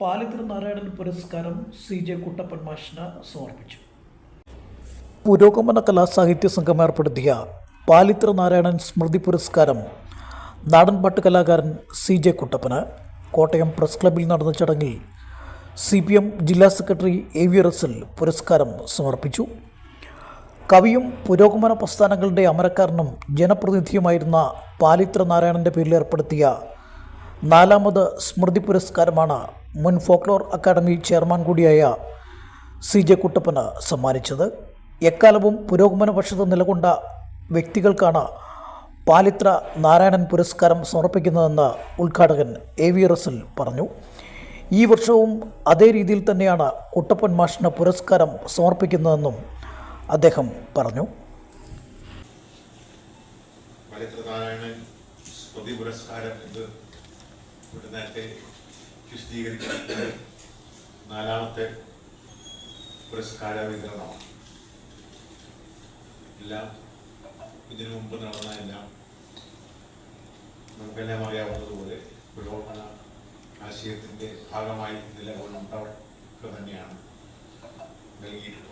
പാലിത്തിരി നാരായണൻ പുരസ്കാരം C J Kuttappan മാഷിന് സമർപ്പിച്ചു. പുരോഗമന കലാസാഹിത്യ സംഘം ഏർപ്പെടുത്തിയ പാലിത്തിരി നാരായണൻ സ്മൃതി പുരസ്കാരം നാടൻപാട്ട് കലാകാരൻ സി ജെ കുട്ടപ്പന് കോട്ടയം പ്രസ് ക്ലബ്ബിൽ നടന്ന ചടങ്ങിൽ സി പി എം ജില്ലാ സെക്രട്ടറി എ വി റസൽ പുരസ്കാരം സമർപ്പിച്ചു. കവിയും പുരോഗമന പ്രസ്ഥാനങ്ങളുടെ അമരക്കാരനും ജനപ്രതിനിധിയുമായിരുന്ന പാലിത്ര നാരായണന്റെ പേരിൽ ഏർപ്പെടുത്തിയ നാലാമത് സ്മൃതി പുരസ്കാരമാണ് മുൻ ഫോക്ലോർ അക്കാദമി ചെയർമാൻ കൂടിയായ സി ജെ കുട്ടപ്പന് സമ്മാനിച്ചത്. എക്കാലവും പുരോഗമന പക്ഷത്ത് നിലകൊണ്ട വ്യക്തികൾക്കാണ് പാലിത്ര നാരായണൻ പുരസ്കാരം സമർപ്പിക്കുന്നതെന്ന് ഉദ്ഘാടകൻ എ വി റസൽ പറഞ്ഞു. ഈ വർഷവും അതേ രീതിയിൽ തന്നെയാണ് കുട്ടപ്പൻ മാഷിന് പുരസ്കാരം സമർപ്പിക്കുന്നതെന്നും അദ്ദേഹം പറഞ്ഞു. പുരസ്കാരം നേരത്തെ വിശദീകരിക്കുന്നത് നാലാമത്തെ പുരസ്കാര വിതരണമാണ് എല്ലാം ഇതിനു മുമ്പ് നടന്ന എല്ലാം നമുക്കെല്ലാം അറിയാവുന്നതുപോലെ പുരോഗമന ആശയത്തിന്റെ ഭാഗമായി നിലകൊണ്ടവർക്ക് തന്നെയാണ് നൽകിയിട്ടുള്ളത്.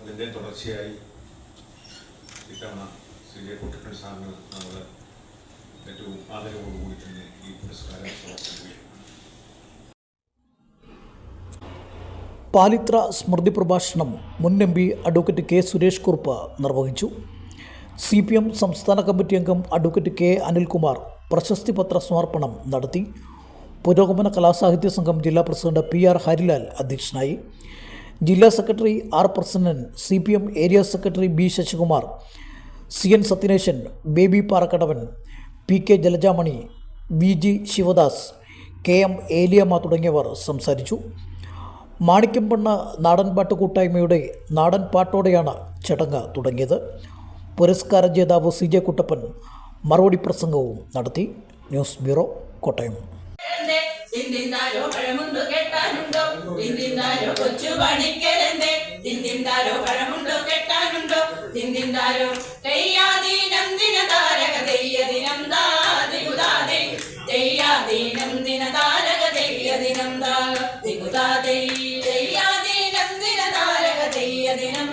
അതിന്റെ തുടർച്ചയായി ഇത്തവണ ശ്രീ ജെ കുട്ടപ്പൻ സാറിന് നമ്മൾ ഏറ്റവും ആദരവോടുകൂടി തന്നെ ഈ പുരസ്കാരം സമർപ്പിക്കുകയാണ് പാലിത്ര സ്മൃതി പ്രഭാഷണം മുൻ M P advocate K Suresh Kurup നിർവഹിച്ചു. സി പി എം സംസ്ഥാന കമ്മിറ്റി അംഗം അഡ്വക്കേറ്റ് കെ അനിൽകുമാർ പ്രശസ്തി പത്ര സമർപ്പണം നടത്തി. പുരോഗമന കലാസാഹിത്യ സംഘം ജില്ലാ പ്രസിഡന്റ് പി ആർ ഹരിലാൽ അധ്യക്ഷനായി. ജില്ലാ secretary R Prasannan C P M area secretary B Sasikumar C N Sathyanesan Baby Parakkadavan P K Jalajamani V G Sivadas K M Eliyamma തുടങ്ങിയവർ സംസാരിച്ചു. മാണിക്കംപണ്ണ് നാടൻ പാട്ട് കൂട്ടായ്മയുടെ നാടൻ പാട്ടോടെയാണ് ചടങ്ങ് തുടങ്ങിയത്. പുരസ്കാര ജേതാവ് സി ജെ കുട്ടപ്പൻ മറുപടി പ്രസംഗവും നടത്തി. News bureau Kottayam. പഴമുണ്ടോ കെട്ടാനുണ്ടോ? തിന്തിന്താരോ തെയ്യാദീനം ദിന താരക തെയ്യദിനം ദിഗുദാദേ തെയ്യാദീനം ദിന താരക തെയ്യദിനം